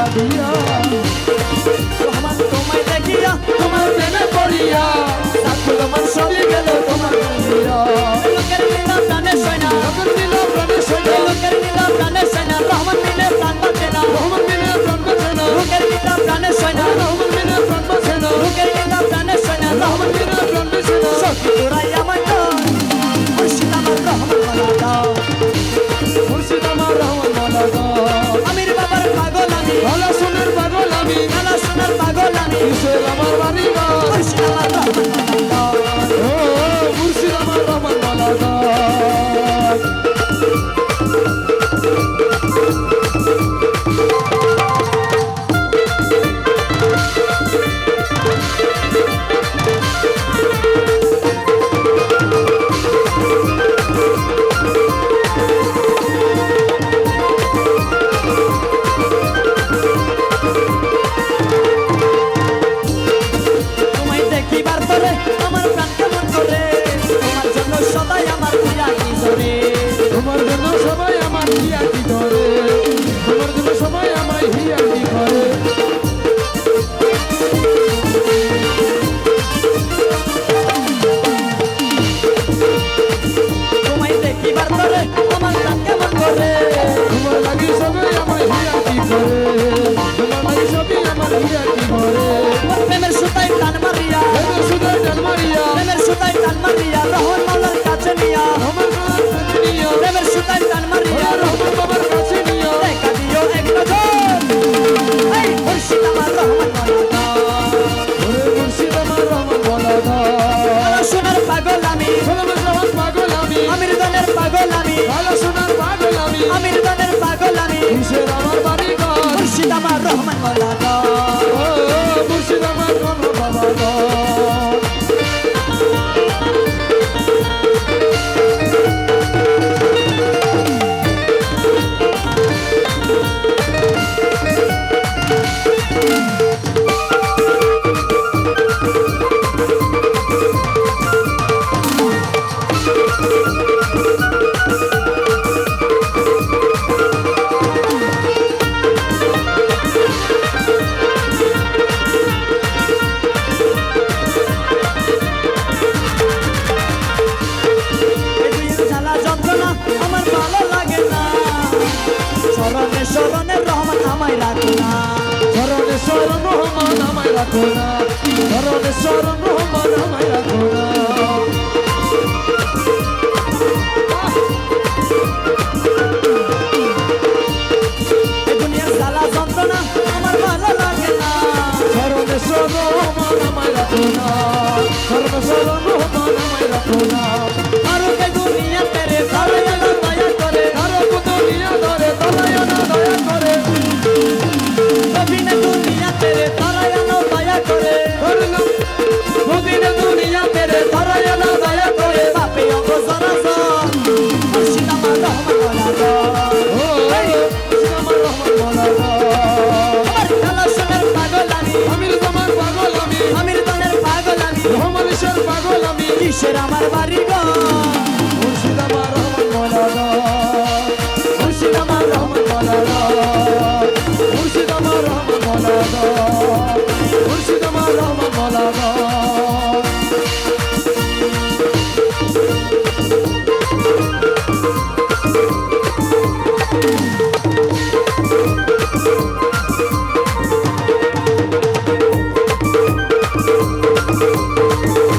love you. Krishna. আমার يا رهن শরণ রহমান আমায় রাখো না ধরনের শরণ রহমান কিসের আমার বাড়ি গো? মুর্শিদ Thank you.